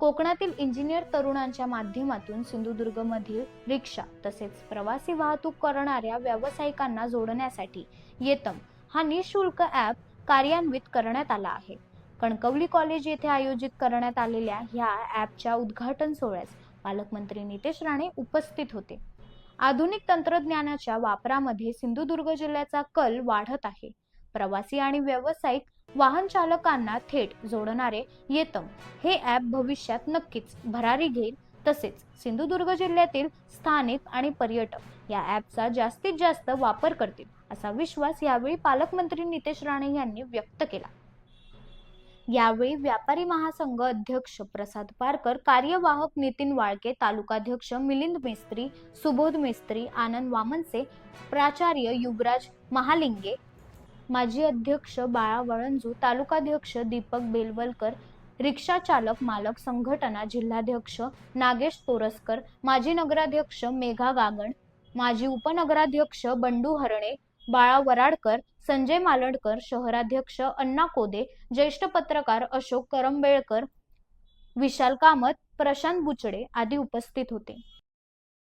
कोकणातील इंजिनियर तरुणांच्या माध्यमातून सिंधुदुर्गमधील रिक्षा तसेच प्रवासी वाहतूक करणाऱ्या व्यावसायिकांना जोडण्यासाठी येतम. हा निशुल्क ॲप कार्यान्वित करण्यात आला आहे. कणकवली कॉलेज येथे आयोजित करण्यात आलेल्या ह्या ॲपच्या उद्घाटन सोहळ्यास पालकमंत्री नितेश राणे उपस्थित होते. आधुनिक तंत्रज्ञानाच्या वापरामध्ये सिंधुदुर्ग जिल्ह्याचा कल वाढत आहे. प्रवासी आणि व्यावसायिक वाहन चालकांना थेट जोडणारे येतम हे ॲप भविष्यात नक्कीच भरारी घेईल. तसेच सिंधुदुर्ग जिल्ह्यातील स्थानिक आणि पर्यटक या ॲपचा जास्तीत जास्त वापर करतील असा विश्वास यावेळी पालकमंत्री नितेश राणे यांनी व्यक्त केला. यावेळी व्यापारी महासंघ अध्यक्ष प्रसाद पारकर कार्यवाहक नितीन वाळके तालुकाध्यक्ष मिलिंद मेस्त्री सुबोध मेस्त्री आनंद वामनसे प्राचार्य युवराज महालिंगे माजी अध्यक्ष बाळा वळंजू तालुकाध्यक्ष दीपक बेलवलकर रिक्षा चालक मालक संघटना जिल्हाध्यक्ष नागेश तोरसकर माजी नगराध्यक्ष मेघा गागण माजी उपनगराध्यक्ष बंडू हरणे बाळा वराडकर संजय मालडकर शहराध्यक्ष अण्णा कोदे ज्येष्ठ पत्रकार अशोक करंबेळकर विशाल कामत प्रशांत बुचडे आदी उपस्थित होते.